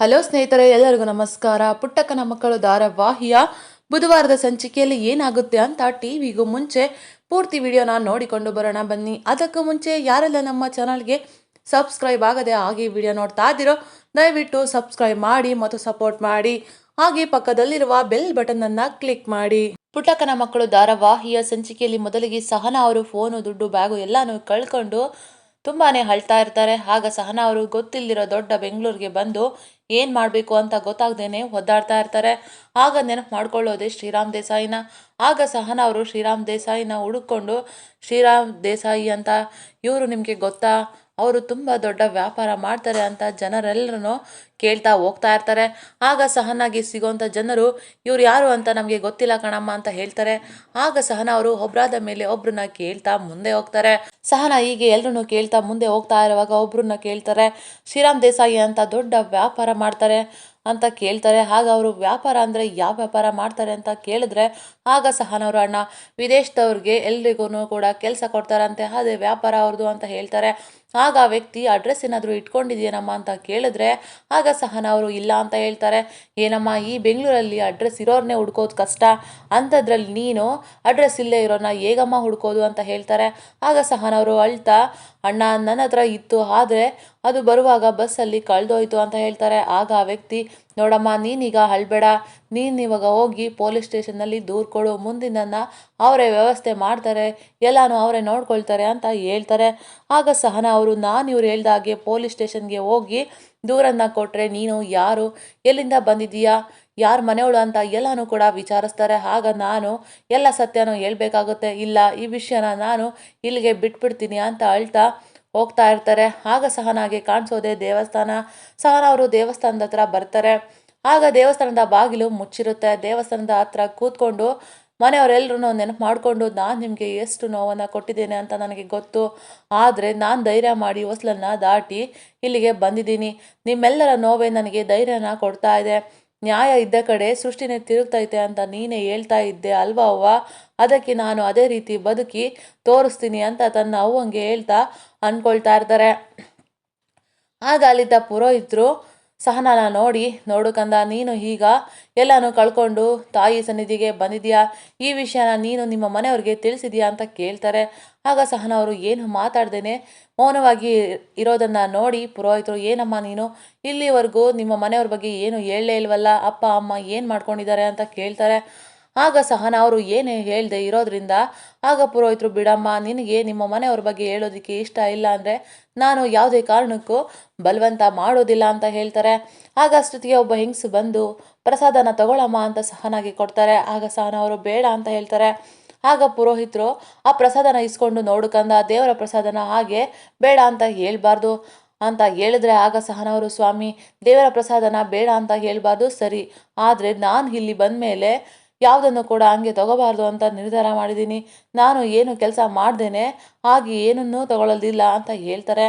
Hello ಸ್ನೇಹಿತರೆ, ಎಲ್ಲರಿಗೂ ನಮಸ್ಕಾರ. ಪುಟ್ಟಕ್ಕನ ಮಕ್ಕಳು ಧಾರಾವಾಹಿಯ ಬುಧವಾರದ ಸಂಚಿಕೆಯಲ್ಲಿ ಏನಾಗುತ್ತೆ ಅಂತ ಟಿವಿಗೂ ಮುಂಚೆ ಪೂರ್ತಿ ವಿಡಿಯೋನ ನೋಡಿಕೊಂಡು ಬರೋಣ ಬನ್ನಿ. ಅದಕ್ಕೂ ಮುಂಚೆ ಯಾರೆಲ್ಲ ನಮ್ಮ ಚಾನಲ್ಗೆ ಸಬ್ಸ್ಕ್ರೈಬ್ ಆಗದೆ ಹಾಗೆ ವಿಡಿಯೋ ನೋಡ್ತಾ ಇದ್ದೀರೋ, ದಯವಿಟ್ಟು ಸಬ್ಸ್ಕ್ರೈಬ್ ಮಾಡಿ ಮತ್ತು ಸಪೋರ್ಟ್ ಮಾಡಿ. ಹಾಗೆ ಪಕ್ಕದಲ್ಲಿರುವ ಬೆಲ್ ಬಟನ್ ಅನ್ನ ಕ್ಲಿಕ್ ಮಾಡಿ. ಪುಟ್ಟಕ್ಕನ ಮಕ್ಕಳು ಧಾರಾವಾಹಿಯ ಸಂಚಿಕೆಯಲ್ಲಿ ಮೊದಲಿಗೆ ಸಹನಾ ಅವರು ಫೋನು, ದುಡ್ಡು, ಬ್ಯಾಗು ಎಲ್ಲಾನು ಕಳ್ಕೊಂಡು ತುಂಬಾನೇ ಅಳ್ತಾ ಇರ್ತಾರೆ. ಆಗ ಸಹನಾ ಅವರು ಗೊತ್ತಿಲ್ಲದಿರೋ ದೊಡ್ಡ ಬೆಂಗಳೂರಿಗೆ ಬಂದು ಏನು ಮಾಡಬೇಕು ಅಂತ ಗೊತ್ತಾಗ್ದೇನೆ ಒದ್ದಾಡ್ತಾ ಇರ್ತಾರೆ. ಆಗ ನೆನಪು ಮಾಡ್ಕೊಳ್ಳೋದೆ ಶ್ರೀರಾಮ್ ದೇಸಾಯಿನ. ಆಗ ಸಹನ ಅವರು ಶ್ರೀರಾಮ್ ದೇಸಾಯಿನ ಹುಡುಕೊಂಡು ಶ್ರೀರಾಮ್ ದೇಸಾಯಿ ಅಂತ ಇವರು ನಿಮಗೆ ಗೊತ್ತಾ? ಅವರು ತುಂಬ ದೊಡ್ಡ ವ್ಯಾಪಾರ ಮಾಡ್ತಾರೆ ಅಂತ ಜನರೆಲ್ಲರೂ ಕೇಳ್ತಾ ಹೋಗ್ತಾ ಇರ್ತಾರೆ. ಆಗ ಸಹನಾಗಿ ಸಿಗೋಂಥ ಜನರು, ಇವ್ರು ಯಾರು ಅಂತ ನಮಗೆ ಗೊತ್ತಿಲ್ಲ ಕಣಮ್ಮ ಅಂತ ಹೇಳ್ತಾರೆ. ಆಗ ಸಹನ ಅವರು ಒಬ್ರಾದ ಮೇಲೆ ಒಬ್ರನ್ನ ಕೇಳ್ತಾ ಮುಂದೆ ಹೋಗ್ತಾರೆ. ಸಹನ ಹೀಗೆ ಎಲ್ಲರೂ ಕೇಳ್ತಾ ಮುಂದೆ ಹೋಗ್ತಾ ಇರುವಾಗ ಒಬ್ಬರನ್ನ ಕೇಳ್ತಾರೆ. ಶ್ರೀರಾಮ್ ದೇಸಾಯಿ ಅಂತ ದೊಡ್ಡ ವ್ಯಾಪಾರ ಮಾಡ್ತಾರೆ ಅಂತ ಕೇಳ್ತಾರೆ. ಆಗ ಅವರು ವ್ಯಾಪಾರ ಅಂದರೆ ಯಾವ ವ್ಯಾಪಾರ ಮಾಡ್ತಾರೆ ಅಂತ ಕೇಳಿದ್ರೆ ಆಗ ಸಹ ಅವರು ಅಣ್ಣ, ವಿದೇಶದವ್ರಿಗೆ ಎಲ್ರಿಗೂ ಕೂಡ ಕೆಲಸ ಕೊಡ್ತಾರಂತೆ, ಅದೇ ವ್ಯಾಪಾರ ಅವ್ರದ್ದು ಅಂತ ಹೇಳ್ತಾರೆ. ಆಗ ಆ ವ್ಯಕ್ತಿ, ಅಡ್ರೆಸ್ ಏನಾದರೂ ಇಟ್ಕೊಂಡಿದ್ಯೇನಮ್ಮ ಅಂತ ಕೇಳಿದ್ರೆ, ಆಗ ಸಹನ ಅವರು ಇಲ್ಲ ಅಂತ ಹೇಳ್ತಾರೆ. ಏನಮ್ಮ, ಈ ಬೆಂಗಳೂರಲ್ಲಿ ಅಡ್ರೆಸ್ ಇರೋರನ್ನೇ ಹುಡ್ಕೋದು ಕಷ್ಟ. ಅಂಥದ್ರಲ್ಲಿ ನೀನು ಅಡ್ರೆಸ್ ಇಲ್ಲೇ ಇರೋನ ಹೇಗಮ್ಮ ಹುಡ್ಕೋದು? ಅಂತ ಹೇಳ್ತಾರೆ. ಆಗ ಸಹನವರು ಅಳ್ತಾ, ಅಣ್ಣ ನನ್ನ ಹತ್ರ ಇತ್ತು, ಆದರೆ ಅದು ಬರುವಾಗ ಬಸ್ಸಲ್ಲಿ ಕಳೆದೋಯ್ತು ಅಂತ ಹೇಳ್ತಾರೆ. ಆಗ ಆ ವ್ಯಕ್ತಿ ನೋಡಮ್ಮ ನೀನೀಗ ಅಳ್ಬೇಡ. ನೀನು ಇವಾಗ ಹೋಗಿ ಪೊಲೀಸ್ ಸ್ಟೇಷನ್ನಲ್ಲಿ ದೂರು ಕೊಡು. ಮುಂದಿನ ಅವರೇ ವ್ಯವಸ್ಥೆ ಮಾಡ್ತಾರೆ. ಎಲ್ಲನೂ ಅವರೇ ನೋಡ್ಕೊಳ್ತಾರೆ ಅಂತ ಹೇಳ್ತಾರೆ. ಆಗ ಸಹನ ಅವರು, ನಾನು ಇವ್ರು ಹೇಳ್ದಾಗೆ ಪೊಲೀಸ್ ಸ್ಟೇಷನ್ಗೆ ಹೋಗಿ ದೂರನ್ನು ಕೊಟ್ಟರೆ ನೀನು ಯಾರು? ಎಲ್ಲಿಂದ ಬಂದಿದ್ದೀಯಾ? ಯಾರು ಮನೆಯವಳು ಅಂತ ಎಲ್ಲನೂ ಕೂಡ ವಿಚಾರಿಸ್ತಾರೆ. ಆಗ ನಾನು ಎಲ್ಲ ಸತ್ಯನೂ ಹೇಳಬೇಕಾಗುತ್ತೆ. ಇಲ್ಲ, ಈ ವಿಷಯನ ನಾನು ಇಲ್ಲಿಗೆ ಬಿಟ್ಬಿಡ್ತೀನಿ ಅಂತ ಅಳ್ತಾ ಹೋಗ್ತಾ ಇರ್ತಾರೆ. ಆಗ ಸಹನಾಗೆ ಕಾಣಿಸೋದೆ ದೇವಸ್ಥಾನ. ಸಹನ ಅವರು ದೇವಸ್ಥಾನದ ಹತ್ರ ಬರ್ತಾರೆ. ಆಗ ದೇವಸ್ಥಾನದ ಬಾಗಿಲು ಮುಚ್ಚಿರುತ್ತೆ. ದೇವಸ್ಥಾನದ ಹತ್ರ ಕೂತ್ಕೊಂಡು ಮನೆಯವರೆಲ್ಲರೂ ನೆನಪು ಮಾಡಿಕೊಂಡು, ನಾನು ನಿಮಗೆ ಎಷ್ಟು ನೋವನ್ನು ಕೊಟ್ಟಿದ್ದೇನೆ ಅಂತ ನನಗೆ ಗೊತ್ತು. ಆದರೆ ನಾನು ಧೈರ್ಯ ಮಾಡಿ ಹೊಸ್ಲನ್ನು ದಾಟಿ ಇಲ್ಲಿಗೆ ಬಂದಿದ್ದೀನಿ. ನಿಮ್ಮೆಲ್ಲರ ನೋವೇ ನನಗೆ ಧೈರ್ಯನ ಕೊಡ್ತಾ ಇದೆ. ನ್ಯಾಯ ಇದ್ದ ಕಡೆ ಸೃಷ್ಟಿನೇ ತಿರುಗ್ತೈತೆ ಅಂತ ನೀನೇ ಹೇಳ್ತಾ ಇದ್ದೆ ಅಲ್ವಾ ಅವ್ವ? ಅದಕ್ಕೆ ನಾನು ಅದೇ ರೀತಿ ಬದುಕಿ ತೋರಿಸ್ತೀನಿ ಅಂತ ತನ್ನ ಅವ್ವಂಗೆ ಹೇಳ್ತಾ ಅಂದ್ಕೊಳ್ತಾ ಇರ್ತಾರೆ. ಆಗ ಅಲ್ಲಿದ್ದ ಪುರೋಹಿತರು ಸಹನಾನ ನೋಡಿ ನೋಡು ಕಂದ, ನೀನು ಈಗ ಎಲ್ಲನೂ ಕಳ್ಕೊಂಡು ತಾಯಿ ಸನ್ನಿಧಿಗೆ ಬಂದಿದ್ಯಾ? ಈ ವಿಷಯನ ನೀನು ನಿಮ್ಮ ಮನೆಯವ್ರಿಗೆ ತಿಳಿಸಿದ್ಯಾ ಅಂತ ಕೇಳ್ತಾರೆ. ಆಗ ಸಹನ ಅವರು, ಏನು ಮಾತಾಡ್ದೇನೆ? ಮೌನವಾಗಿ ಇರೋದನ್ನು ನೋಡಿ, ಪುರೋಹಿತರು, ಏನಮ್ಮ ನೀನು? ಇಲ್ಲಿವರೆಗೂ ನಿಮ್ಮ ಮನೆಯವ್ರ ಬಗ್ಗೆ ಏನು ಹೇಳಲೇ ಇಲ್ವಲ್ಲ? ಅಪ್ಪ, ಅಮ್ಮ ಏನು ಮಾಡ್ಕೊಂಡಿದ್ದಾರೆ ಅಂತ ಕೇಳ್ತಾರೆ. ಆಗ ಸಹನ ಅವರು ಏನೇ ಹೇಳ್ದೆ ಇರೋದ್ರಿಂದ, ಆಗ ಪುರೋಹಿತರು, ಬಿಡಮ್ಮ, ನಿನಗೆ ನಿಮ್ಮ ಮನೆಯವ್ರ ಬಗ್ಗೆ ಹೇಳೋದಕ್ಕೆ ಇಷ್ಟ ಇಲ್ಲ ಅಂದರೆ ನಾನು ಯಾವುದೇ ಕಾರಣಕ್ಕೂ ಬಲವಂತ ಮಾಡೋದಿಲ್ಲ ಅಂತ ಹೇಳ್ತಾರೆ. ಆಗ ಅಷ್ಟೊತ್ತಿಗೆ ಒಬ್ಬ ಹೆಂಗಸು ಬಂದು, ಪ್ರಸಾದನ ತಗೊಳಮ್ಮ ಅಂತ ಸಹನಾಗಿ ಕೊಡ್ತಾರೆ. ಆಗ ಸಹನ ಅವರು, ಬೇಡ ಅಂತ ಹೇಳ್ತಾರೆ. ಆಗ ಪುರೋಹಿತರು, ಆ ಪ್ರಸಾದನ ಇಸ್ಕೊಂಡು ನೋಡ್ಕಂದ ದೇವರ ಪ್ರಸಾದನ ಹಾಗೆ ಬೇಡ ಅಂತ ಹೇಳಬಾರ್ದು ಅಂತ ಹೇಳಿದ್ರೆ ಆಗ ಸಹನವರು ಸ್ವಾಮಿ, ದೇವರ ಪ್ರಸಾದನ ಬೇಡ ಅಂತ ಹೇಳಬಾರ್ದು, ಸರಿ. ಆದರೆ ನಾನು ಇಲ್ಲಿ ಬಂದ ಮೇಲೆ ಯಾವುದನ್ನು ಕೂಡ ಹಂಗೆ ತಗೋಬಾರ್ದು ಅಂತ ನಿರ್ಧಾರ ಮಾಡಿದ್ದೀನಿ. ನಾನು ಏನು ಕೆಲಸ ಮಾಡ್ದೇನೆ, ಹಾಗೆ ಏನನ್ನೂ ತಗೊಳ್ಳೋದಿಲ್ಲ ಅಂತ ಹೇಳ್ತಾರೆ.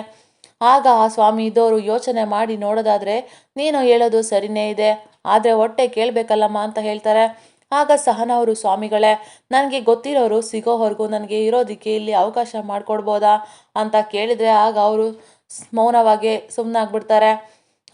ಆಗ ಆ ಸ್ವಾಮಿ ಇದ್ದವರು ಯೋಚನೆ ಮಾಡಿ ನೋಡೋದಾದರೆ, ನೀನು ಹೇಳೋದು ಸರಿನೇ ಇದೆ, ಆದರೆ ಹೊಟ್ಟೆ ಕೇಳಬೇಕಲ್ಲಮ್ಮ ಅಂತ ಹೇಳ್ತಾರೆ. ಆಗ ಸಹನವರು ಸ್ವಾಮಿಗಳೇ, ನನಗೆ ಗೊತ್ತಿರೋರು ಸಿಗೋವರೆಗೂ ನನಗೆ ಇರೋದಕ್ಕೆ ಇಲ್ಲಿ ಅವಕಾಶ ಮಾಡಿಕೊಡ್ಬೋದಾ ಅಂತ ಕೇಳಿದರೆ, ಆಗ ಅವರು ಮೌನವಾಗಿ ಸುಮ್ಮನಾಗ್ಬಿಡ್ತಾರೆ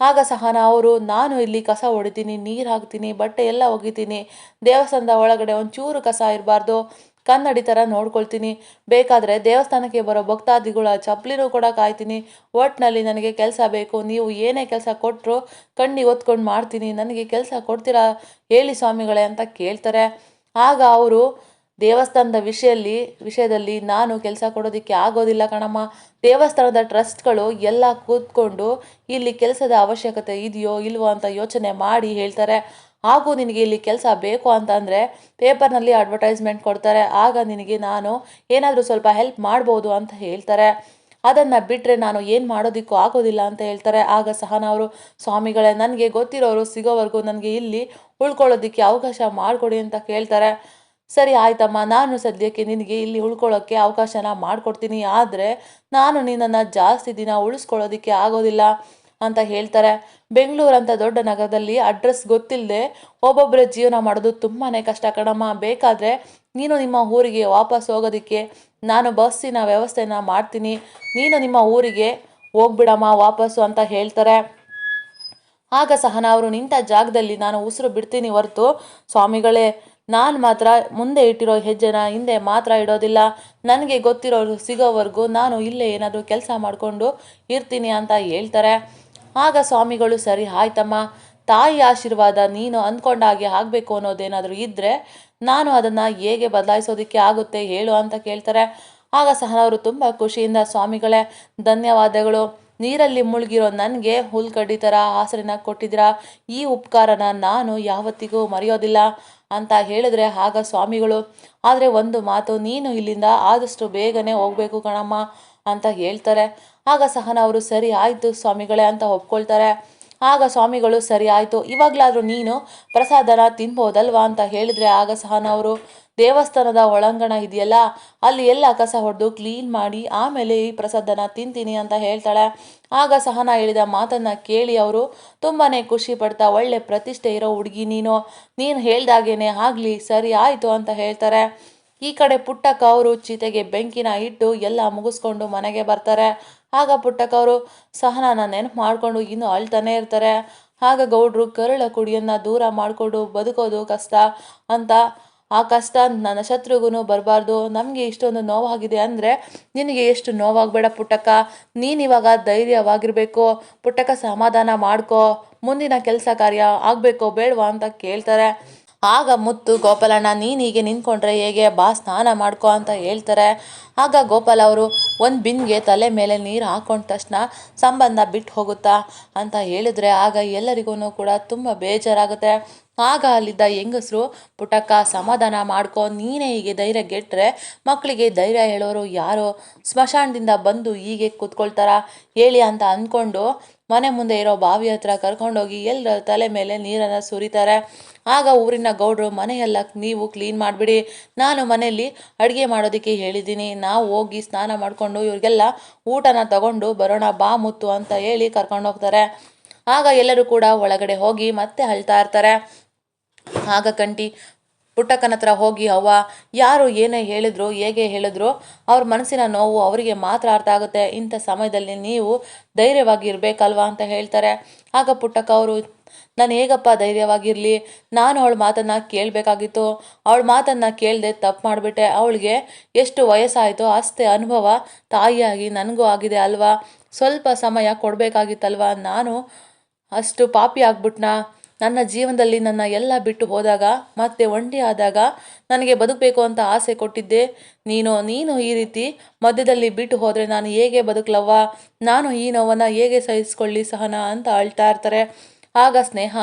ಆಗ ಸಹ ಅವರು, ನಾನು ಇಲ್ಲಿ ಕಸ ಹೊಡಿತೀನಿ ನೀರು ಹಾಕ್ತೀನಿ, ಬಟ್ಟೆ ಎಲ್ಲ ಒಗಿತೀನಿ, ದೇವಸ್ಥಾನದ ಒಳಗಡೆ ಒಂಚೂರು ಕಸ ಇರಬಾರ್ದು ಕನ್ನಡಿ ಥರ ನೋಡ್ಕೊಳ್ತೀನಿ, ಬೇಕಾದರೆ ದೇವಸ್ಥಾನಕ್ಕೆ ಬರೋ ಭಕ್ತಾದಿಗಳ ಚಪ್ಪಲಿನೂ ಕೂಡ ಕಾಯ್ತೀನಿ ಒಟ್ಟಿನಲ್ಲಿ ನನಗೆ ಕೆಲಸ ಬೇಕು, ನೀವು ಏನೇ ಕೆಲಸ ಕೊಟ್ಟರು ಕಣ್ಣಿಗೆ ಒತ್ಕೊಂಡು ಮಾಡ್ತೀನಿ, ನನಗೆ ಕೆಲಸ ಕೊಡ್ತೀರಾ ಹೇಳಿ ಸ್ವಾಮಿಗಳೇ ಅಂತ ಕೇಳ್ತಾರೆ. ಆಗ ಅವರು ದೇವಸ್ಥಾನದ ವಿಷಯಲ್ಲಿ, ವಿಷಯದಲ್ಲಿ ನಾನು ಕೆಲಸ ಕೊಡೋದಕ್ಕೆ ಆಗೋದಿಲ್ಲ ಕಣಮ್ಮ. ದೇವಸ್ಥಾನದ ಟ್ರಸ್ಟ್ಗಳು ಎಲ್ಲ ಕೂತ್ಕೊಂಡು ಇಲ್ಲಿ ಕೆಲಸದ ಅವಶ್ಯಕತೆ ಇದೆಯೋ ಇಲ್ವೋ ಅಂತ ಯೋಚನೆ ಮಾಡಿ ಹೇಳ್ತಾರೆ. ಹಾಗೂ ನಿನಗೆ ಇಲ್ಲಿ ಕೆಲಸ ಬೇಕು ಅಂತಂದರೆ ಪೇಪರ್ನಲ್ಲಿ ಅಡ್ವರ್ಟೈಸ್ಮೆಂಟ್ ಕೊಡ್ತಾರೆ. ಆಗ ನಿನಗೆ ನಾನು ಏನಾದರೂ ಸ್ವಲ್ಪ ಹೆಲ್ಪ್ ಮಾಡ್ಬೋದು ಅಂತ ಹೇಳ್ತಾರೆ. ಅದನ್ನು ಬಿಟ್ಟರೆ ನಾನು ಏನು ಮಾಡೋದಕ್ಕೂ ಆಗೋದಿಲ್ಲ ಅಂತ ಹೇಳ್ತಾರೆ. ಆಗ ಸಹನ ಅವರು, ಸ್ವಾಮಿಗಳೇ, ನನಗೆ ಗೊತ್ತಿರೋರು ಸಿಗೋವರೆಗೂ ನನಗೆ ಇಲ್ಲಿ ಉಳ್ಕೊಳ್ಳೋದಕ್ಕೆ ಅವಕಾಶ ಮಾಡಿಕೊಡಿ ಅಂತ ಕೇಳ್ತಾರೆ. ಸರಿ ಆಯ್ತಮ್ಮ, ನಾನು ಸದ್ಯಕ್ಕೆ ನಿನಗೆ ಇಲ್ಲಿ ಉಳ್ಕೊಳ್ಳೋಕ್ಕೆ ಅವಕಾಶನ ಮಾಡಿಕೊಡ್ತೀನಿ, ಆದರೆ ನಾನು ನಿನ್ನನ್ನು ಜಾಸ್ತಿ ದಿನ ಉಳಿಸ್ಕೊಳ್ಳೋದಕ್ಕೆ ಆಗೋದಿಲ್ಲ ಅಂತ ಹೇಳ್ತಾರೆ. ಬೆಂಗಳೂರು ಅಂತ ದೊಡ್ಡ ನಗರದಲ್ಲಿ ಅಡ್ರೆಸ್ ಗೊತ್ತಿಲ್ಲದೆ ಒಬ್ಬೊಬ್ಬರ ಜೀವನ ಮಾಡೋದು ತುಂಬಾ ಕಷ್ಟ ಕಣಮ್ಮ. ಬೇಕಾದರೆ ನೀನು ನಿಮ್ಮ ಊರಿಗೆ ವಾಪಸ್ ಹೋಗೋದಕ್ಕೆ ನಾನು ಬಸ್ಸಿನ ವ್ಯವಸ್ಥೆನ ಮಾಡ್ತೀನಿ. ನೀನು ನಿಮ್ಮ ಊರಿಗೆ ಹೋಗ್ಬಿಡಮ್ಮ ವಾಪಸ್ಸು ಅಂತ ಹೇಳ್ತಾರೆ. ಆಗ ಸಹನ ಅವರು, ನಿಂತ ಜಾಗದಲ್ಲಿ ನಾನು ಉಸಿರು ಬಿಡ್ತೀನಿ ಹೊರತು, ಸ್ವಾಮಿಗಳೇ ನಾನು ಮಾತ್ರ ಮುಂದೆ ಇಟ್ಟಿರೋ ಹೆಜ್ಜೆನ ಹಿಂದೆ ಮಾತ್ರ ಇಡೋದಿಲ್ಲ. ನನಗೆ ಗೊತ್ತಿರೋರು ಸಿಗೋವರೆಗೂ ನಾನು ಇಲ್ಲೇ ಏನಾದರೂ ಕೆಲಸ ಮಾಡಿಕೊಂಡು ಇರ್ತೀನಿ ಅಂತ ಹೇಳ್ತಾರೆ. ಆಗ ಸ್ವಾಮಿಗಳು, ಸರಿ ಆಯ್ತಮ್ಮ. ತಾಯಿ ಆಶೀರ್ವಾದ ನೀನು ಅಂದ್ಕೊಂಡಾಗೆ ಆಗಬೇಕು ಅನ್ನೋದೇನಾದರೂ ಇದ್ದರೆ ನಾನು ಅದನ್ನು ಹೇಗೆ ಬದಲಾಯಿಸೋದಕ್ಕೆ ಆಗುತ್ತೆ ಹೇಳು ಅಂತ ಕೇಳ್ತಾರೆ. ಆಗ ಸಹ ಅವರು ತುಂಬ ಖುಷಿಯಿಂದ, ಸ್ವಾಮಿಗಳೇ, ಧನ್ಯವಾದಗಳು. ನೀರಲ್ಲಿ ಮುಳುಗಿರೋ ನನಗೆ ಹುಲ್ಕಡ್ಡಿ ಥರ ಆಸರೆನ ಕೊಟ್ಟಿದ್ದೀರಾ? ಈ ಉಪಕಾರನ ನಾನು ಯಾವತ್ತಿಗೂ ಮರೆಯೋದಿಲ್ಲ ಅಂತ ಹೇಳಿದ್ರೆ ಆಗ ಸ್ವಾಮಿಗಳು, ಆದರೆ ಒಂದು ಮಾತು, ನೀನು ಇಲ್ಲಿಂದ ಆದಷ್ಟು ಬೇಗನೆ ಹೋಗಬೇಕು ಕಣಮ್ಮ ಅಂತ ಹೇಳ್ತಾರೆ. ಆಗ ಸಹನ ಅವರು, ಸರಿ ಆಯಿತು ಸ್ವಾಮಿಗಳೇ ಅಂತ ಒಪ್ಕೊಳ್ತಾರೆ. ಆಗ ಸ್ವಾಮಿಗಳು, ಸರಿ ಆಯಿತು, ಇವಾಗಲಾದರೂ ನೀನು ಪ್ರಸಾದನ ತಿನ್ಬೋದಲ್ವಾ ಅಂತ ಹೇಳಿದರೆ ಆಗ ಸಹನ ಅವರು ದೇವಸ್ಥಾನದ ಒಳಾಂಗಣ ಇದೆಯಲ್ಲ, ಅಲ್ಲಿ ಎಲ್ಲ ಕಸ ಹೊಡೆದು ಕ್ಲೀನ್ ಮಾಡಿ ಆಮೇಲೆ ಈ ಪ್ರಸಾದನ ತಿಂತೀನಿ ಅಂತ ಹೇಳ್ತಾಳೆ. ಆಗ ಸಹನ ಹೇಳಿದ ಮಾತನ್ನ ಕೇಳಿ ಅವರು ತುಂಬಾ ಖುಷಿ ಪಡ್ತಾ ಒಳ್ಳೆ ಪ್ರತಿಷ್ಠೆ ಇರೋ ಹುಡುಗಿ ನೀನು. ನೀನು ಹೇಳ್ದಾಗೇನೆ ಆಗಲಿ, ಸರಿ ಆಯಿತು ಅಂತ ಹೇಳ್ತಾರೆ. ಈ ಕಡೆ ಪುಟ್ಟಕ್ಕ ಅವರು ಚಿತೆಗೆ ಬೆಂಕಿನ ಇಟ್ಟು ಎಲ್ಲ ಮುಗಿಸ್ಕೊಂಡು ಮನೆಗೆ ಬರ್ತಾರೆ. ಆಗ ಪುಟ್ಟಕ್ಕ ಅವರು, ಸಹನನ ನೆನಪು ಮಾಡಿಕೊಂಡು ಇನ್ನೂ ಅಳ್ತಾನೆ ಇರ್ತಾರೆ. ಆಗ ಗೌಡ್ರು ಕರುಳ ಕುಡಿಯನ್ನು ದೂರ ಮಾಡಿಕೊಂಡು ಬದುಕೋದು ಕಷ್ಟ ಅಂತ ಆ ಕಷ್ಟ ನನ್ನ ಶತ್ರುಗೂ ಬರಬಾರ್ದು, ನಮಗೆ ಇಷ್ಟೊಂದು ನೋವಾಗಿದೆ ಅಂದರೆ ನಿನಗೆ ಎಷ್ಟು ನೋವಾಗಬೇಡ ಪುಟ್ಟಕ್ಕ. ನೀನಿವಾಗ ಧೈರ್ಯವಾಗಿರಬೇಕು, ಪುಟ್ಟಕ್ಕ ಸಮಾಧಾನ ಮಾಡ್ಕೋ, ಮುಂದಿನ ಕೆಲಸ ಕಾರ್ಯ ಆಗಬೇಕೋ ಬೇಡವಾ ಅಂತ ಕೇಳ್ತಾರೆ. ಆಗ ಮುತ್ತು ಗೋಪಾಲಣ್ಣ ನೀನು ಹೀಗೆ ನಿಂತ್ಕೊಂಡ್ರೆ ಹೇಗೆ? ಬಾ, ಸ್ನಾನ ಮಾಡ್ಕೊ ಅಂತ ಹೇಳ್ತಾರೆ. ಆಗ ಗೋಪಾಲ ಅವರು ಒಂದು ಬಿನ್ಗೆ ತಲೆ ಮೇಲೆ ನೀರು ಹಾಕೊಂಡ ತಕ್ಷಣ ಸಂಬಂಧ ಬಿಟ್ಟು ಹೋಗುತ್ತಾ ಅಂತ ಹೇಳಿದ್ರೆ ಆಗ ಎಲ್ಲರಿಗೂ ಕೂಡ ತುಂಬ ಬೇಜಾರಾಗುತ್ತೆ. ಆಗ ಅಲ್ಲಿದ್ದ ಹೆಂಗಸರು, ಪುಟಕ್ಕ ಸಮಾಧಾನ ಮಾಡ್ಕೊ ನೀನೇ ಹೀಗೆ ಧೈರ್ಯ ಗೆಟ್ಟರೆ ಮಕ್ಕಳಿಗೆ ಧೈರ್ಯ ಹೇಳೋರು ಯಾರೋ? ಸ್ಮಶಾನದಿಂದ ಬಂದು ಹೀಗೆ ಕೂತ್ಕೊಳ್ತಾರ? ಹೇಳಿ ಅಂತ ಅಂದ್ಕೊಂಡು ಮನೆ ಮುಂದೆ ಇರೋ ಬಾವಿ ಹತ್ರ ಕರ್ಕೊಂಡೋಗಿ ಎಲ್ಲರ ತಲೆ ಮೇಲೆ ನೀರನ್ನು ಸುರಿತಾರೆ. ಆಗ ಊರಿನ ಗೌಡ್ರು, ಮನೆಯೆಲ್ಲ ನೀವು ಕ್ಲೀನ್ ಮಾಡಿಬಿಡಿ. ನಾನು ಮನೆಯಲ್ಲಿ ಅಡುಗೆ ಮಾಡೋದಕ್ಕೆ ಹೇಳಿದ್ದೀನಿ. ನಾವು ಹೋಗಿ ಸ್ನಾನ ಮಾಡಿಕೊಂಡು ಇವ್ರಿಗೆಲ್ಲ ಊಟನ ತಗೊಂಡು ಬರೋಣ ಬಾ ಮುತ್ತು ಅಂತ ಹೇಳಿ ಕರ್ಕೊಂಡು ಹೋಗ್ತಾರೆ. ಆಗ ಎಲ್ಲರೂ ಕೂಡ ಒಳಗಡೆ ಹೋಗಿ ಮತ್ತೆ ಅಳ್ತಾ ಇರ್ತಾರೆ. ಆಗ ಕಂಟಿ ಪುಟ್ಟಕ್ಕನ ಹತ್ರ ಹೋಗಿ, ಅವ್ವ, ಯಾರು ಏನೇ ಹೇಳಿದ್ರು, ಹೇಗೆ ಹೇಳಿದ್ರು, ಅವ್ರ ಮನಸ್ಸಿನ ನೋವು ಅವರಿಗೆ ಮಾತ್ರ ಅರ್ಥ ಆಗುತ್ತೆ. ಇಂಥ ಸಮಯದಲ್ಲಿ ನೀವು ಧೈರ್ಯವಾಗಿ ಇರಬೇಕಲ್ವಾ ಅಂತ ಹೇಳ್ತಾರೆ. ಆಗ ಪುಟ್ಟಕ್ಕ ಅವರು ನಾನು ಹೇಗಪ್ಪ ಧೈರ್ಯವಾಗಿರಲಿ? ನಾನು ಅವಳ ಮಾತನ್ನು ಕೇಳಬೇಕಾಗಿತ್ತು. ಅವಳ ಮಾತನ್ನು ಕೇಳದೆ ತಪ್ಪು ಮಾಡಿಬಿಟ್ಟೆ. ಅವಳಿಗೆ ಎಷ್ಟು ವಯಸ್ಸಾಯಿತೋ ಅಷ್ಟೇ ಅನುಭವ ತಾಯಿಯಾಗಿ ನನಗೂ ಆಗಿದೆ ಅಲ್ವಾ? ಸ್ವಲ್ಪ ಸಮಯ ಕೊಡಬೇಕಾಗಿತ್ತಲ್ವಾ? ನಾನು ಅಷ್ಟು ಪಾಪಿ ಆಗ್ಬಿಟ್ನಾ? ನನ್ನ ಜೀವನದಲ್ಲಿ ನನ್ನ ಎಲ್ಲ ಬಿಟ್ಟು ಹೋದಾಗ, ಮತ್ತೆ ಒಂಟಿ ಆದಾಗ ನನಗೆ ಬದುಕಬೇಕು ಅಂತ ಆಸೆ ಕೊಟ್ಟಿದ್ದೆ. ನೀನು ನೀನು ಈ ರೀತಿ ಮಧ್ಯದಲ್ಲಿ ಬಿಟ್ಟು ಹೋದರೆ ನಾನು ಹೇಗೆ ಬದುಕಲವ್ವ? ನಾನು ಈ ನೋವನ್ನು ಹೇಗೆ ಸಹಿಸ್ಕೊಳ್ಳಿ ಸಹನ ಅಂತ ಅಳ್ತಾ ಇರ್ತಾರೆ. ಆಗ ಸ್ನೇಹ,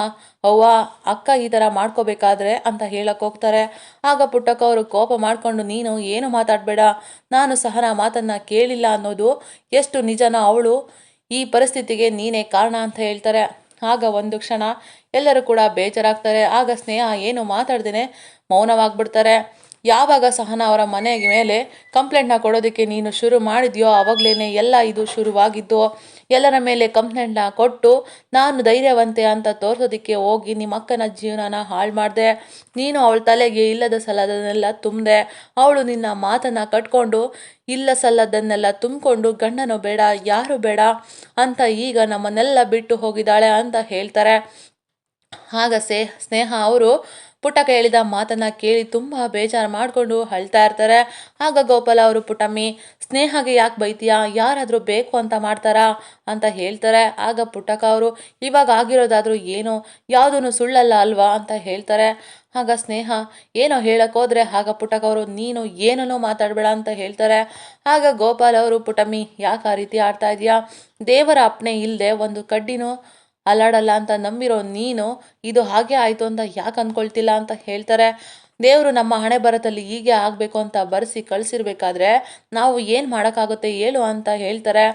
ಅವ್ವ, ಅಕ್ಕ ಈ ಥರ ಮಾಡ್ಕೋಬೇಕಾದ್ರೆ ಅಂತ ಹೇಳಕ್ಕೆ ಹೋಗ್ತಾರೆ. ಆಗ ಪುಟ್ಟಕ್ಕ ಅವರು ಕೋಪ ಮಾಡಿಕೊಂಡು, ನೀನು ಏನು ಮಾತಾಡಬೇಡ, ನಾನು ಸಹನ ಮಾತನ್ನು ಕೇಳಿಲ್ಲ ಅನ್ನೋದು ಎಷ್ಟು ನಿಜನ ಅವಳು ಈ ಪರಿಸ್ಥಿತಿಗೆ ನೀನೇ ಕಾರಣ ಅಂತ ಹೇಳ್ತಾರೆ. ಆಗ ಒಂದು ಕ್ಷಣ ಎಲ್ಲರೂ ಕೂಡ ಬೇಜಾರಾಗ್ತಾರೆ. ಆಗ ಸ್ನೇಹ, ಏನು ಮಾತಾಡ್ದೇನೆ ಮೌನವಾಗ್ಬಿಡ್ತಾರೆ. ಯಾವಾಗ ಸಹನ ಅವರ ಮನೆ ಮೇಲೆ ಕಂಪ್ಲೇಂಟ್ನ ಕೊಡೋದಕ್ಕೆ ನೀನು ಶುರು ಮಾಡಿದ್ಯೋ ಆವಾಗಲೇ ಎಲ್ಲ ಇದು ಶುರುವಾಗಿದ್ದು, ಎಲ್ಲರ ಮೇಲೆ ಕಂಪ್ಲೇಂಟ್ನ ಕೊಟ್ಟು ನಾನು ಧೈರ್ಯವಂತೆ ಅಂತ ತೋರಿಸೋದಕ್ಕೆ ಹೋಗಿ ನಿಮ್ಮ ಅಕ್ಕನ ಜೀವನನ ಹಾಳು ಮಾಡಿದೆ. ನೀನು ಅವಳ ತಲೆಗೆ ಇಲ್ಲದ ಸಲದನ್ನೆಲ್ಲ ತುಂಬಿದೆ, ಅವಳು ನಿನ್ನ ಮಾತನ್ನು ಕಟ್ಕೊಂಡು ಇಲ್ಲ ಸಲ್ಲದನ್ನೆಲ್ಲ ತುಂಬಿಕೊಂಡು ಗಂಡನು ಬೇಡ, ಯಾರು ಬೇಡ ಅಂತ ಈಗ ನಮ್ಮನ್ನೆಲ್ಲ ಬಿಟ್ಟು ಹೋಗಿದ್ದಾಳೆ ಅಂತ ಹೇಳ್ತಾರೆ. ಆಗ ಸೇ, ಸ್ನೇಹ ಅವರು ಪುಟ್ಟಕ್ಕ ಹೇಳಿದ ಮಾತನ್ನ ಕೇಳಿ ತುಂಬ ಬೇಜಾರು ಮಾಡಿಕೊಂಡು ಅಳ್ತಾ ಇರ್ತಾರೆ. ಆಗ ಗೋಪಾಲ ಅವರು, ಪುಟ್ಟಮ್ಮಿ, ಸ್ನೇಹಗೆ ಯಾಕೆ ಬೈತೀಯಾ? ಯಾರಾದರೂ ಬೇಕು ಅಂತ ಮಾಡ್ತಾರಾ? ಅಂತ ಹೇಳ್ತಾರೆ. ಆಗ ಪುಟ್ಟಕ್ಕ ಅವರು, ಇವಾಗ ಆಗಿರೋದಾದರೂ ಏನು? ಯಾವುದೂ ಸುಳ್ಳಲ್ಲ ಅಲ್ವಾ? ಅಂತ ಹೇಳ್ತಾರೆ. ಆಗ ಸ್ನೇಹ, ಏನೋ ಹೇಳೋಕ್ಕೋದ್ರೆ ಆಗ ಪುಟ್ಟಕ್ಕ ಅವರು, ನೀನು ಏನನ್ನೂ ಮಾತಾಡಬೇಡ ಅಂತ ಹೇಳ್ತಾರೆ. ಆಗ ಗೋಪಾಲ್ ಅವರು ಪುಟಮ್ಮಿ ಯಾಕೆ ಆ ರೀತಿ ಆಡ್ತಾ ಇದೆಯಾ? ದೇವರ ಅಪ್ಪಣೆ ಇಲ್ಲದೆ ಒಂದು ಕಡ್ಡಿನೂ ಅಲ್ಲಾಡಲ್ಲ ಅಂತ ನಂಬಿರೋ ನೀನು, ಇದು ಹಾಗೆ ಆಯಿತು ಅಂತ ಯಾಕೆ ಅಂದ್ಕೊಳ್ತಿಲ್ಲ ಅಂತ ಹೇಳ್ತಾರೆ. ದೇವರು ನಮ್ಮ ಹಣೆ ಬರತಲ್ಲಿ ಹೀಗೆ ಆಗಬೇಕು ಅಂತ ಬರೆಸಿ ಕಳಿಸಿರ್ಬೇಕಾದ್ರೆ ನಾವು ಏನು ಮಾಡೋಕ್ಕಾಗುತ್ತೆ ಹೇಳು ಅಂತ ಹೇಳ್ತಾರೆ.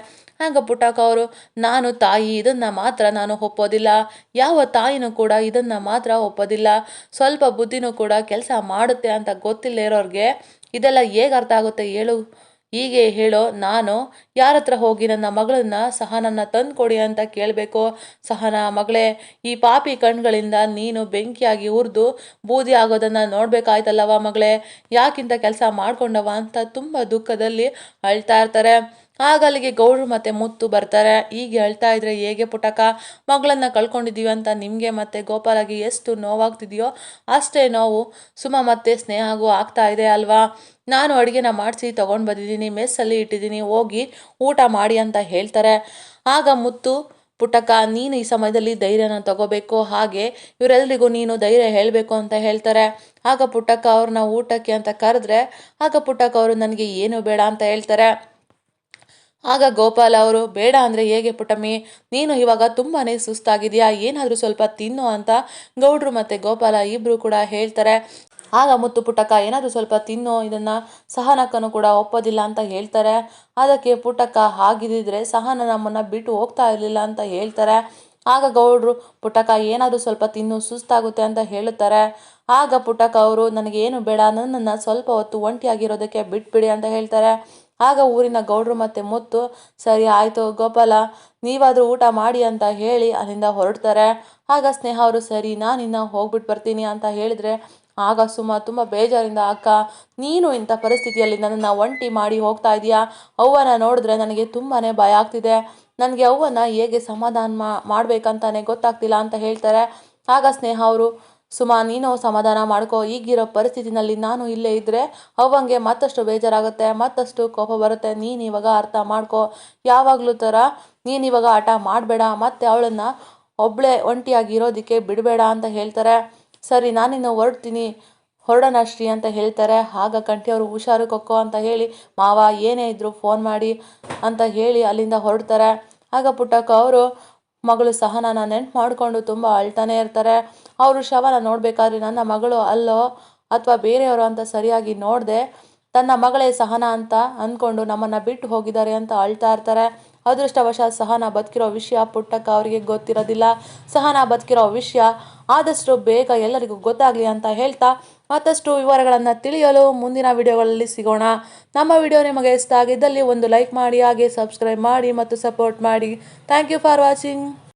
ಆಗ ಪುಟ್ಟಕ್ಕ ಅವರು, ನಾನು ತಾಯಿ, ಇದನ್ನು ಮಾತ್ರ ನಾನು ಒಪ್ಪೋದಿಲ್ಲ. ಯಾವ ತಾಯಿನೂ ಕೂಡ ಇದನ್ನು ಮಾತ್ರ ಒಪ್ಪೋದಿಲ್ಲ. ಸ್ವಲ್ಪ ಬುದ್ಧಿನೂ ಕೂಡ ಕೆಲಸ ಮಾಡುತ್ತೆ ಅಂತ ಗೊತ್ತಿಲ್ಲ ಇರೋರಿಗೆ ಇದೆಲ್ಲ ಹೇಗೆ ಅರ್ಥ ಆಗುತ್ತೆ ಹೇಳು. ಹೀಗೆ ಹೇಳೋ, ನಾನು ಯಾರ ಹತ್ರ ಹೋಗಿ ನನ್ನ ಮಗಳನ್ನ ಸಹನನ್ನ ತಂದುಕೊಡಿ ಅಂತ ಕೇಳಬೇಕು? ಸಹನ, ಮಗಳೇ, ಈ ಪಾಪಿ ಕಣ್ಗಳಿಂದ ನೀನು ಬೆಂಕಿಯಾಗಿ ಉರಿದು ಬೂದಿ ಆಗೋದನ್ನು ನೋಡಬೇಕಾಯ್ತಲ್ಲವ ಮಗಳೇ? ಯಾಕಿಂತ ಕೆಲಸ ಮಾಡ್ಕೊಂಡವ ಅಂತ ತುಂಬ ದುಃಖದಲ್ಲಿ ಅಳ್ತಾ ಇರ್ತಾರೆ. ಆಗ ಅಲ್ಲಿಗೆ ಗೌಡ್ರು ಮತ್ತೆ ಮುತ್ತು ಬರ್ತಾರೆ. ಈಗ ಹೇಳ್ತಾ ಇದ್ರೆ ಹೇಗೆ ಪುಟಕ? ಮಗಳನ್ನ ಕಳ್ಕೊಂಡಿದ್ದೀವಿ ಅಂತ ನಿಮಗೆ ಮತ್ತೆ ಗೋಪಾಲಾಗಿ ಎಷ್ಟು ನೋವಾಗ್ತಿದೆಯೋ ಅಷ್ಟೇ ನೋವು. ಸುಮ ಮತ್ತೆ ಸ್ನೇಹಗೂ ಆಗ್ತಾ ಇದೆ ಅಲ್ವಾ? ನಾನು ಅಡುಗೆನ ಮಾಡಿಸಿ ತಗೊಂಡು ಬಂದಿದ್ದೀನಿ, ಮೆಸ್ಸಲ್ಲಿ ಇಟ್ಟಿದ್ದೀನಿ, ಹೋಗಿ ಊಟ ಮಾಡಿ ಅಂತ ಹೇಳ್ತಾರೆ. ಆಗ ಮುತ್ತು, ಪುಟಕ, ನೀನು ಈ ಸಮಯದಲ್ಲಿ ಧೈರ್ಯನ ತಗೋಬೇಕು, ಹಾಗೆ ಇವರೆಲ್ಲರಿಗೂ ನೀನು ಧೈರ್ಯ ಹೇಳಬೇಕು ಅಂತ ಹೇಳ್ತಾರೆ. ಆಗ ಪುಟ್ಟಕ್ಕ ಅವ್ರನ್ನ ಊಟಕ್ಕೆ ಅಂತ ಕರೆದ್ರೆ, ಆಗ ಪುಟ್ಟಕ್ಕ ಅವರು ನನಗೆ ಏನು ಬೇಡ ಅಂತ ಹೇಳ್ತಾರೆ. ಆಗ ಗೋಪಾಲ ಅವರು, ಬೇಡ ಅಂದರೆ ಹೇಗೆ ಪುಟಮಿ ನೀನು ಇವಾಗ ತುಂಬಾ ಸುಸ್ತಾಗಿದೆಯಾ? ಏನಾದರೂ ಸ್ವಲ್ಪ ತಿನ್ನು ಅಂತ ಗೌಡ್ರು ಮತ್ತು ಗೋಪಾಲ ಇಬ್ಬರು ಕೂಡ ಹೇಳ್ತಾರೆ. ಆಗ ಮುತ್ತು ಪುಟ್ಟಕ್ಕ, ಏನಾದರೂ ಸ್ವಲ್ಪ ತಿನ್ನು, ಇದನ್ನು ಸಹನಕ್ಕನು ಕೂಡ ಒಪ್ಪೋದಿಲ್ಲ ಅಂತ ಹೇಳ್ತಾರೆ. ಅದಕ್ಕೆ ಪುಟ್ಟಕ್ಕ ಹಾಗಿದ್ದಿದ್ರೆ ಸಹನ ನಮ್ಮನ್ನು ಬಿಟ್ಟು ಹೋಗ್ತಾ ಇರಲಿಲ್ಲ ಅಂತ ಹೇಳ್ತಾರೆ. ಆಗ ಗೌಡ್ರು, ಪುಟ್ಟಕ್ಕ, ಏನಾದರೂ ಸ್ವಲ್ಪ ತಿನ್ನು, ಸುಸ್ತಾಗುತ್ತೆ ಅಂತ ಹೇಳುತ್ತಾರೆ. ಆಗ ಪುಟ್ಟಕ್ಕ ಅವರು, ನನಗೇನು ಬೇಡ, ನನ್ನನ್ನು ಸ್ವಲ್ಪ ಹೊತ್ತು ಒಂಟಿಯಾಗಿರೋದಕ್ಕೆ ಬಿಟ್ಬಿಡಿ ಅಂತ ಹೇಳ್ತಾರೆ. ಆಗ ಊರಿನ ಗೌಡ್ರು ಮತ್ತೆ ಮುತ್ತು, ಸರಿ ಆಯಿತು ಗೋಪಾಲ, ನೀವಾದರೂ ಊಟ ಮಾಡಿ ಅಂತ ಹೇಳಿ ಅಲ್ಲಿಂದ ಹೊರಡ್ತಾರೆ. ಆಗ ಸ್ನೇಹ ಅವರು, ಸರಿ ನಾನಿನ್ನ ಹೋಗ್ಬಿಟ್ಟು ಬರ್ತೀನಿ ಅಂತ ಹೇಳಿದ್ರೆ, ಆಗ ಸುಮ, ತುಂಬ ಬೇಜಾರಿಂದ, ಅಕ್ಕ, ನೀನು ಇಂಥ ಪರಿಸ್ಥಿತಿಯಲ್ಲಿ ನನ್ನನ್ನು ಒಂಟಿ ಮಾಡಿ ಹೋಗ್ತಾ ಇದೀಯಾ ಅವ್ವನ ನೋಡಿದ್ರೆ ನನಗೆ ತುಂಬಾ ಭಯ ಆಗ್ತಿದೆ. ನನಗೆ ಅವ್ವನ ಹೇಗೆ ಸಮಾಧಾನ ಮಾಡಬೇಕಂತಾನೆ ಗೊತ್ತಾಗ್ತಿಲ್ಲ ಅಂತ ಹೇಳ್ತಾರೆ. ಆಗ ಸ್ನೇಹ ಅವರು ಸುಮಾ, ನೀನು ಸಮಾಧಾನ ಮಾಡ್ಕೋ. ಈಗಿರೋ ಪರಿಸ್ಥಿತಿನಲ್ಲಿ ನಾನು ಇಲ್ಲೇ ಇದ್ದರೆ ಅವಂಗೆ ಮತ್ತಷ್ಟು ಬೇಜಾರಾಗುತ್ತೆ, ಮತ್ತಷ್ಟು ಕೋಪ ಬರುತ್ತೆ. ನೀನು ಇವಾಗ ಅರ್ಥ ಮಾಡ್ಕೋ. ಯಾವಾಗಲೂ ಥರ ನೀನಿವಾಗ ಆಟ ಮಾಡಬೇಡ. ಮತ್ತೆ ಅವಳನ್ನು ಒಬ್ಬಳೇ ಒಂಟಿಯಾಗಿ ಇರೋದಕ್ಕೆ ಬಿಡಬೇಡ ಅಂತ ಹೇಳ್ತಾರೆ. ಸರಿ, ನಾನಿನ್ನು ಹೊರಡ್ತೀನಿ. ಹೊರಡೋಣ ಶ್ರೀ ಅಂತ ಹೇಳ್ತಾರೆ. ಆಗ ಕಂಠಿಯವರು ಹುಷಾರು ಕೊಕ್ಕೋ ಅಂತ ಹೇಳಿ, ಮಾವ ಏನೇ ಇದ್ದರೂ ಫೋನ್ ಮಾಡಿ ಅಂತ ಹೇಳಿ ಅಲ್ಲಿಂದ ಹೊರಡ್ತಾರೆ. ಆಗ ಪುಟ್ಟಕ್ಕ ಅವರು ಮಗಳು ಸಹನನ ನೆನ್ಪು ಮಾಡಿಕೊಂಡು ತುಂಬ ಅಳ್ತಾನೆ ಇರ್ತಾರೆ. ಅವರು ಶವನ ನೋಡಬೇಕಾದ್ರೆ ನನ್ನ ಮಗಳು ಅಲ್ಲೋ ಅಥವಾ ಬೇರೆಯವರು ಅಂತ ಸರಿಯಾಗಿ ನೋಡದೆ ತನ್ನ ಮಗಳೇ ಸಹನ ಅಂತ ಅಂದ್ಕೊಂಡು ನಮ್ಮನ್ನು ಬಿಟ್ಟು ಹೋಗಿದ್ದಾರೆ ಅಂತ ಅಳ್ತಾ ಇರ್ತಾರೆ. ಅದೃಷ್ಟವಶಾತ್ ಸಹನ ಬದುಕಿರೋ ವಿಷಯ ಪುಟ್ಟಕ್ಕ ಅವರಿಗೆ ಗೊತ್ತಿರೋದಿಲ್ಲ. ಸಹನ ಬದುಕಿರೋ ವಿಷಯ ಆದಷ್ಟು ಬೇಗ ಎಲ್ಲರಿಗೂ ಗೊತ್ತಾಗಲಿ ಅಂತ ಹೇಳ್ತಾ ಮತ್ತಷ್ಟು ವಿವರಗಳನ್ನು ತಿಳಿಯಲು ಮುಂದಿನ ವಿಡಿಯೋಗಳಲ್ಲಿ ಸಿಗೋಣ. ನಮ್ಮ ವಿಡಿಯೋ ನಿಮಗೆ ಇಷ್ಟ ಆಗಿದ್ದಲ್ಲಿ ಒಂದು ಲೈಕ್ ಮಾಡಿ, ಹಾಗೆ ಸಬ್ಸ್ಕ್ರೈಬ್ ಮಾಡಿ ಮತ್ತು ಸಪೋರ್ಟ್ ಮಾಡಿ. Thank you for watching